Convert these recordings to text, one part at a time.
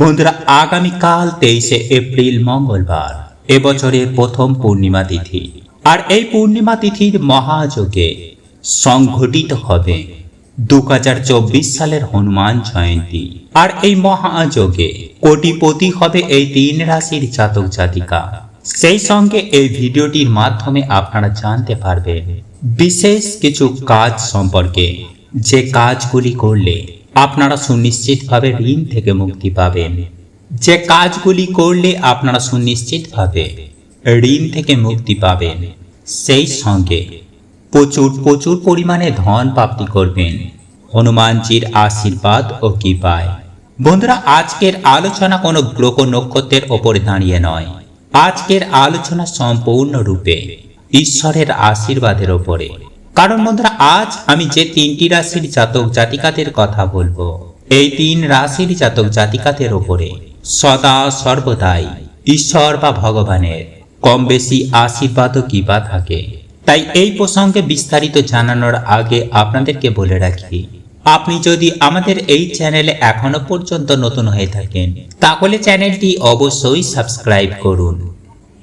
বন্ধুরা, আগামীকাল তেইশে এপ্রিল মঙ্গলবার, এবছরের প্রথম পূর্ণিমা তিথি। আর এই পূর্ণিমা তিথির মহাযোগে সংঘটিত হবে দুহাজার চব্বিশ সালের হনুমান জয়ন্তী। আর এই মহাযোগে কোটিপতি হবে এই তিন রাশির জাতক জাতিকা। সেই সঙ্গে এই ভিডিওটির মাধ্যমে আপনারা জানতে পারবেন বিশেষ কিছু কাজ সম্পর্কে। যে কাজগুলি করলে আপনারা সুনিশ্চিতভাবে ঋণ থেকে মুক্তি পাবেন। যে কাজগুলি করলে আপনারা সুনিশ্চিতভাবে ঋণ থেকে মুক্তি পাবেন, সেই সঙ্গে প্রচুর প্রচুর পরিমাণে ধন প্রাপ্তি করবেন। হনুমানজির আশীর্বাদ ও কৃপায়। বন্ধুরা, আজকের আলোচনা কোনো গ্রহ নক্ষত্রের ওপরে দাঁড়িয়ে নয়। আজকের আলোচনা সম্পূর্ণরূপে ঈশ্বরের আশীর্বাদের ওপরে। কারণ বন্ধুরা, আজ আমি যে তিনটি রাশির জাতক জাতিকাদের কথা বলব। এই তিন রাশির জাতক জাতিকাদের ওপরে সদা সর্বদাই ঈশ্বর বা ভগবানের কম বেশি আশীর্বাদ ও কৃপা থাকে। তাই এই প্রসঙ্গে বিস্তারিত জানানোর আগে আপনাদেরকে বলে রাখি, আপনি যদি আমাদের এই চ্যানেলে এখনও পর্যন্ত নতুন হয়ে থাকেন, তাহলে চ্যানেলটি অবশ্যই সাবস্ক্রাইব করুন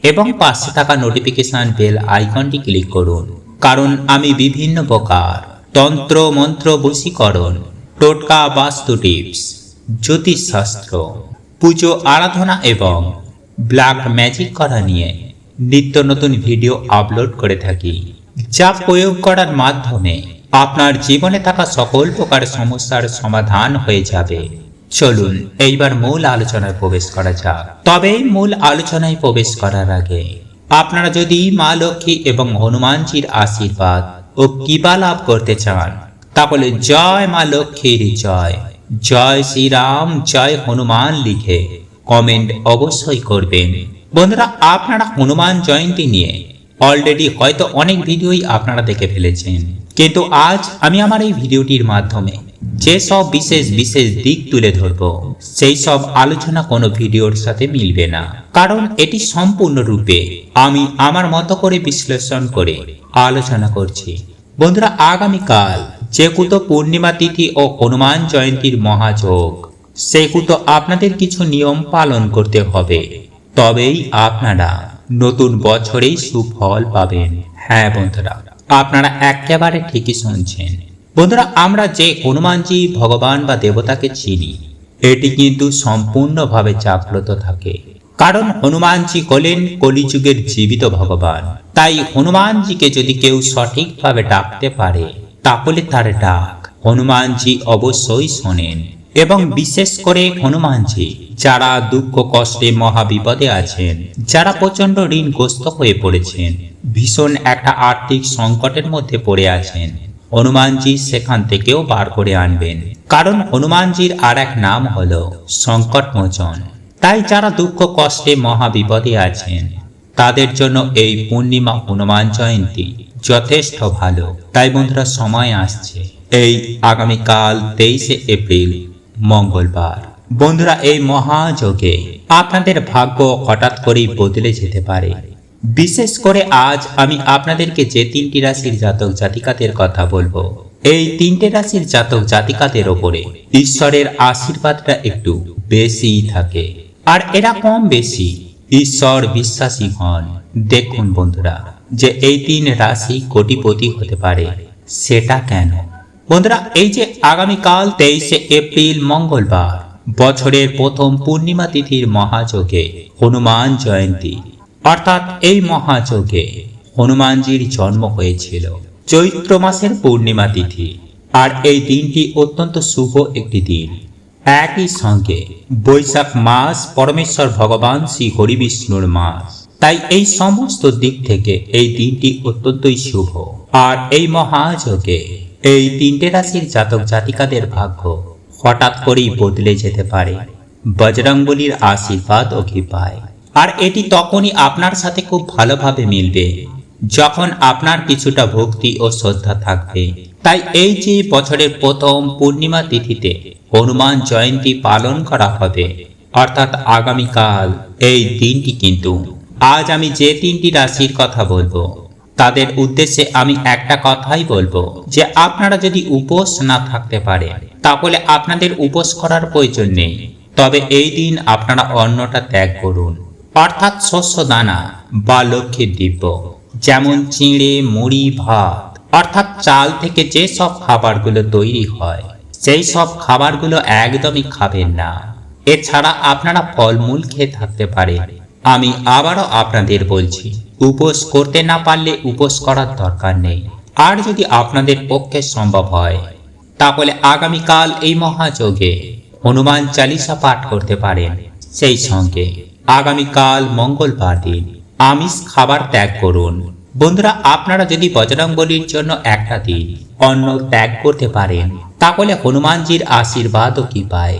এবং পাশে থাকা নোটিফিকেশন বেল আইকনটি ক্লিক করুন। কারণ আমি বিভিন্ন প্রকার তন্ত্র, মন্ত্র, বশীকরণ, টোটকা, বাস্তু টিপস, জ্যোতিষশাস্ত্র, পুজো, আরাধনা এবং ব্ল্যাক ম্যাজিক করা নিয়ে নিত্য নতুন ভিডিও আপলোড করে থাকি, যা প্রয়োগ করার মাধ্যমে আপনার জীবনে থাকা সকল প্রকার সমস্যার সমাধান হয়ে যাবে। চলুন, এইবার মূল আলোচনায় প্রবেশ করা যাক। তবে মূল আলোচনায় প্রবেশ করার আগে আপনারা যদি মা লক্ষ্মী এবং হনুমানজির আশীর্বাদ ও কৃপা লাভ করতে চান, তাহলে জয় মা লক্ষ্মীর জয়। জয় শ্রীরাম, জয় হনুমান লিখে কমেন্ট অবশ্যই করবেন। বন্ধুরা, আপনারা হনুমান জয়ন্তী নিয়ে অলরেডি হয়তো অনেক ভিডিওই আপনারা দেখে ফেলেছেন। কিন্তু আজ আমি আমার এই ভিডিওটির মাধ্যমে যে সব বিশেষ বিশেষ দিক তুলে ধরব, সেই সব আলোচনা কোনো ভিডিওর সাথে মিলবে না। কারণ এটি সম্পূর্ণরূপে আমি আমার মতো করে বিশ্লেষণ করে আলোচনা করছি। বন্ধুরা, আগামীকাল যেকুতো পূর্ণিমা তিথি ও হনুমান জয়ন্তীর মহাযোগ সেকুতো আপনাদের কিছু নিয়ম পালন করতে হবে। তবেই আপনারা নতুন বছরেই সুফল পাবেন। হ্যাঁ বন্ধুরা, আপনারা একেবারে ঠিকই শুনছেন। বন্ধুরা, আমরা যে হনুমানজি, ভগবান বা দেবতাকে চিনি, এটি কিন্তু সম্পূর্ণভাবে জাগ্রত থাকে। কারণ হনুমানজি হলেন কলিযুগের জীবিত ভগবান। তাই হনুমানজিকে যদি কেউ সঠিকভাবে ডাকতে পারে, তাহলে তার ডাক হনুমানজি অবশ্যই শোনেন। এবং বিশেষ করে হনুমানজি, যারা দুঃখ কষ্টে মহাবিপদে আছেন, যারা প্রচণ্ড ঋণগ্রস্ত হয়ে পড়েছেন, ভীষণ একটা আর্থিক সংকটের মধ্যে পড়ে আছেন হনুমানজি সেখান থেকেও বার করে আনবেন। কারণ হনুমানজির আর এক নাম হলো সংকটমোচন। তাই যারা দুঃখ কষ্টে মহাবিপদে আছেন, তাদের জন্য এই পূর্ণিমা হনুমান জয়ন্তী যথেষ্ট ভালো। তাই বন্ধুরা, সময় আসছে। এই আগামীকাল তেইশে এপ্রিল, মঙ্গলবার। বন্ধুরা, এই মহাযোগে আপনাদের ভাগ্য হঠাৎ করেই বদলে যেতে পারে। বিশেষ করে আজ আমি আপনাদেরকে যে তিনটি রাশির জাতক জাতিকাদের কথা বলব। এই তিনটে রাশির জাতক জাতিকাদের ওপরে ঈশ্বরের আশীর্বাদটা একটু বেশি থাকে। আর এরা কম বেশি ঈশ্বর বিশ্বাসী হন। দেখুন বন্ধুরা, যে এই তিন রাশি কোটিপতি হতে পারে, সেটা কেন? বন্ধুরা, এই যে আগামীকাল তেইশে এপ্রিল মঙ্গলবার, বছরের প্রথম পূর্ণিমা তিথির মহাযোগে হনুমান জয়ন্তী। অর্থাৎ এই মহাযোগে হনুমানজির জন্ম হয়েছিল চৈত্র মাসের পূর্ণিমা তিথি। আর এই দিনটি অত্যন্ত শুভ একটি দিন। একই সঙ্গে বৈশাখ মাস পরমেশ্বর ভগবান শ্রী হরিবিষ্ণুর মাস। তাই এই সমস্ত দিক থেকে এই দিনটি অত্যন্তই শুভ। আর এই মহাযোগে এই তিনটে রাশির জাতক জাতিকাদের ভাগ্য হঠাৎ করেই বদলে যেতে পারে। বজরংবলির আশীর্বাদ ও কৃপায়। আর এটি তখনই আপনার সাথে খুব ভালোভাবে মিলবে, যখন আপনার কিছুটা ভক্তি ও শ্রদ্ধা থাকবে। তাই এই যে বছরের প্রথম পূর্ণিমা তিথিতে হনুমান জয়ন্তী পালন করা হবে, অর্থাৎ আগামীকাল এই দিনটি কিন্তু, আজ আমি যে তিনটি রাশির কথা বলব, তাদের উদ্দেশ্যে আমি একটা কথাই বলব যে আপনারা যদি উপোস না থাকতে পারে, তাহলে আপনাদের উপোস করার প্রয়োজন নেই। তবে এই দিন আপনারা অন্নটা ত্যাগ করুন। অর্থাৎ শস্য দানা বা লক্ষ্মীর দিব্য, যেমন চিঁড়ে, মুড়ি, ভাত। অর্থাৎ চাল থেকে যে সব খাবারগুলো তৈরি হয়, সেই সব খাবারগুলো একদমই খাবেন না। এছাড়া আপনারা ফলমূল খেয়ে থাকতে পারেন আমি আবারও আপনাদের বলছি, উপোস করতে না পারলে উপোস করার দরকার নেই। আর যদি আপনাদের পক্ষে সম্ভব হয়, তাহলে আগামীকাল এই মহাযোগে হনুমান চালিসা পাঠ করতে পারেন। সেই সঙ্গে আগামীকাল মঙ্গলবার দিন। আমিষ খাবার ত্যাগ করুন। বন্ধুরা, আপনারা যদি বজরংবলির জন্য একটা দিন অন্ন ত্যাগ করতে পারেন, তাহলে হনুমানজির আশীর্বাদও কি পায়?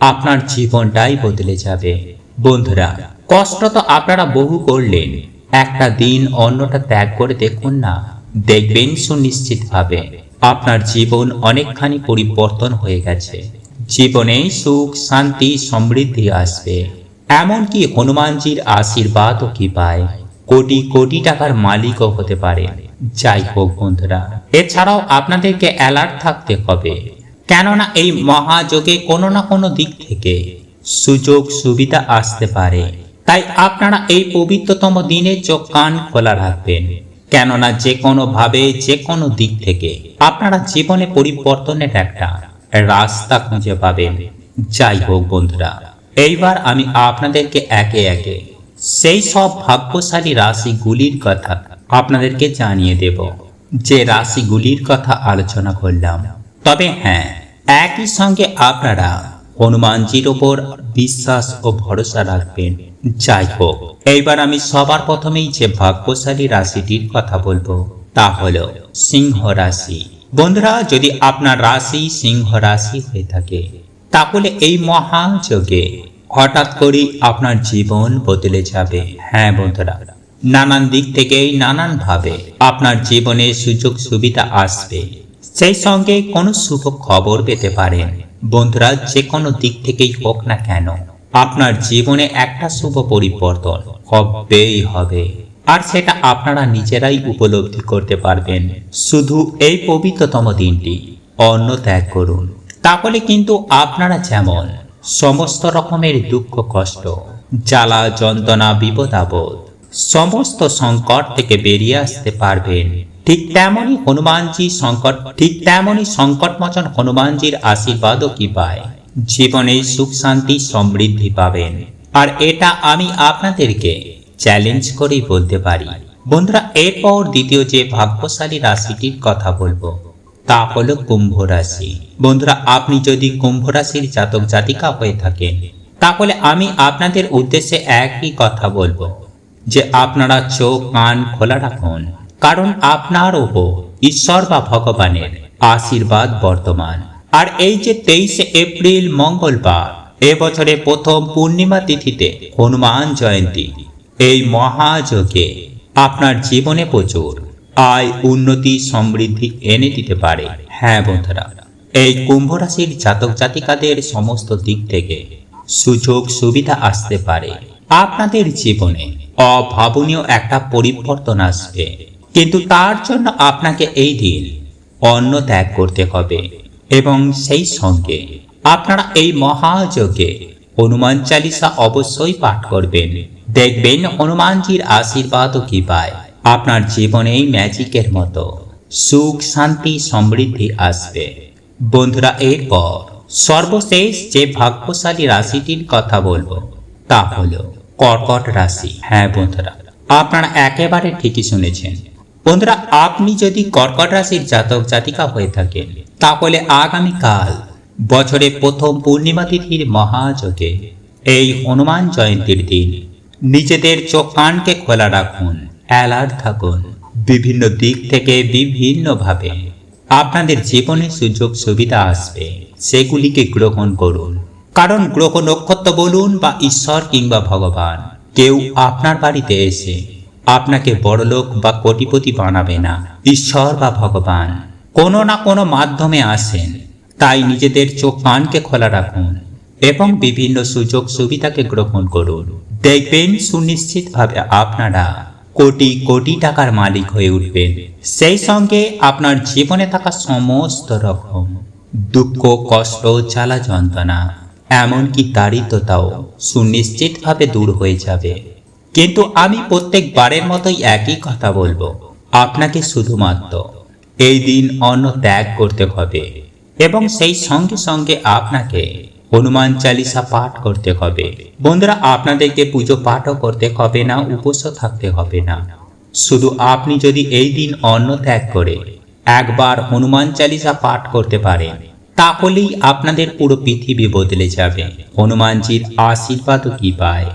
আপনার জীবনটাই বদলে যাবে। বন্ধুরা, কষ্ট তো আপনারা বহু করলেন। একটা দিন অন্যটা ত্যাগ করে দেখুন না। দেখবেন সুনিশ্চিতভাবে আপনার জীবন অনেকখানি পরিবর্তন হয়ে গেছে। জীবনে সুখ, শান্তি, সমৃদ্ধি আসবে। এমনকি হনুমানজির আশীর্বাদও কি পায়? কোটি কোটি টাকার মালিকও হতে পারে। যাই হোক বন্ধুরা, এছাড়াও আপনাদেরকে অ্যালার্ট থাকতে হবে। কেননা এই মহাযোগে কোনো না কোনো দিক থেকে সুযোগ সুবিধা আসতে পারে। তাই আপনারা এই পবিত্রতম দিনে চোখ কান খোলা রাখবেন। কেননা যে কোনো ভাবে যে কোনো দিক থেকে আপনারা জীবনে পরিবর্তনের একটা রাস্তা খুঁজে পাবেন। যাই হোক বন্ধুরা এইবার আমি আপনাদেরকে একে একে সেই সব ভাগ্যশালী রাশিগুলির কথা আপনাদেরকে জানিয়ে দেব। যে রাশিগুলির কথা আলোচনা করলাম। তবে হ্যাঁ একই সঙ্গে আপনারা হনুমানজির ওপর বিশ্বাস ও ভরসা রাখবেন। যাই হোক, এইবার আমি সবার প্রথমেই যে ভাগ্যশালী রাশিটির কথা বলব, তা হলো সিংহ রাশি। বন্ধুরা, যদি আপনার রাশি সিংহ রাশি হয়ে থাকে তাহলে এই মহাযোগে হঠাৎ করেই আপনার জীবন বদলে যাবে। হ্যাঁ বন্ধুরা, নানান দিক থেকেই নানান ভাবে আপনার জীবনে সুযোগ সুবিধা আসবে। সেই সঙ্গে কোনো শুভ খবর পেতে পারেন। বন্ধুরা যে কোনো দিক থেকেই হোক না কেন, আপনার জীবনে একটা শুভ পরিবর্তন হবেই হবে। আর সেটা আপনারা নিজেরাই উপলব্ধি করতে পারবেন। শুধু এই পবিত্রতম দিনটি অন্ন ত্যাগ করুন। তাহলে কিন্তু আপনারা যেমন সমস্ত রকমের দুঃখ, কষ্ট, জ্বালা, যন্ত্রণা, বিপদ, আপদ সমস্ত সংকট থেকে বেরিয়ে আসতে পারবেন। ঠিক তেমনই হনুমানজি সংকট, ঠিক তেমনই সংকটমোচন হনুমানজির আশীর্বাদও কি পায়? জীবনে সুখ, শান্তি, সমৃদ্ধি পাবেন। আর এটা আমি আপনাদেরকে চ্যালেঞ্জ করেই বলতে পারি। বন্ধুরা, এরপর দ্বিতীয় যে ভাগ্যশালী রাশিটির কথা বলব। তা হলো কুম্ভ রাশি। বন্ধুরা, আপনি যদি কুম্ভ রাশির জাতক জাতিকা হয়ে থাকেন, তাহলে আমি আপনাদের উদ্দেশ্যে একই কথা বলব, যে আপনারা চোখ, কান খোলা রাখুন, কারণ আপনার ওপর ঈশ্বর বা ভগবানের আশীর্বাদ বর্তমান। আর এই যে তেইশে এপ্রিল, মঙ্গলবার এবছরে প্রথম পূর্ণিমা তিথিতে হনুমান জয়ন্তী, এই মহাযোগে আপনার জীবনে প্রচুর আয়, উন্নতি, সমৃদ্ধি এনে দিতে পারে। হ্যাঁ বন্ধুরা, এই কুম্ভ রাশির জাতক জাতিকাদের সমস্ত দিক থেকে সুযোগ সুবিধা আসতে পারে। আপনাদের জীবনে অভাবনীয় একটা পরিবর্তন আসবে। কিন্তু তার জন্য আপনাকে এই দিন অন্ন ত্যাগ করতে হবে এবং সেই সঙ্গে আপনারা এই মহাযোগে হনুমান চালিসা অবশ্যই পাঠ করবেন। দেখবেন হনুমানজির আশীর্বাদও কি পায়। আপনার জীবনেই ম্যাজিকের মতো সুখ, শান্তি, সমৃদ্ধি আসবে। বন্ধুরা, এরপর সর্বশেষ যে ভাগ্যশালী রাশিটির কথা বলব, তা হলো কর্কট রাশি। হ্যাঁ বন্ধুরা, আপনারা একেবারে ঠিকই শুনেছেন। বন্ধুরা, আপনি যদি কর্কট রাশির জাতক জাতিকা হয়ে থাকেন, তাহলে আগামীকাল বছরে প্রথম পূর্ণিমা তিথির মহাযোগে এই হনুমান জয়ন্তীর দিন নিজেদের চোখ কানকে খোলা রাখুন। অ্যালার্ট থাকুন। বিভিন্ন দিক থেকে বিভিন্নভাবে আপনাদের জীবনে সুযোগ সুবিধা আসবে। সেগুলিকে গ্রহণ করুন। কারণ গ্রহ নক্ষত্র বলুন বা ঈশ্বর কিংবা ভগবান, কেউ আপনার বাড়িতে এসে আপনাকে বড়লোক বা কোটিপতি বানাবে না। ঈশ্বর বা ভগবান কোনো না কোনো মাধ্যমে আসেন। তাই নিজেদের চোখ কানকে খোলা রাখুন এবং বিভিন্ন সুযোগ সুবিধাকে গ্রহণ করুন। দেখবেন সুনিশ্চিতভাবে আপনারা কোটি কোটি টাকার মালিক হয়ে উঠবেন সেই সঙ্গে আপনার জীবনে থাকা সমস্ত রকম দুঃখ, কষ্ট, জ্বালা, যন্ত্রণা, এমনকি দারিদ্রতাও সুনিশ্চিতভাবে দূর হয়ে যাবে। কিন্তু আমি প্রত্যেকবারের মতোই একই কথা বলব। আপনাকে শুধুমাত্র এই দিন অন্ন ত্যাগ করতে হবে এবং সেই সঙ্গে সঙ্গে আপনাকে হনুমান চালিসা পাঠ করতে হবে। বন্ধুরা, আপনাদেরকে পুজো পাঠও করতে হবে না, উপোসও থাকতে হবে না। শুধু আপনি যদি এই দিন অন্ন ত্যাগ করে একবার হনুমান চালিসা পাঠ করতে পারেন, তাহলেই আপনাদের পুরো পৃথিবী বদলে যাবে। হনুমানজির আশীর্বাদও কি পায়?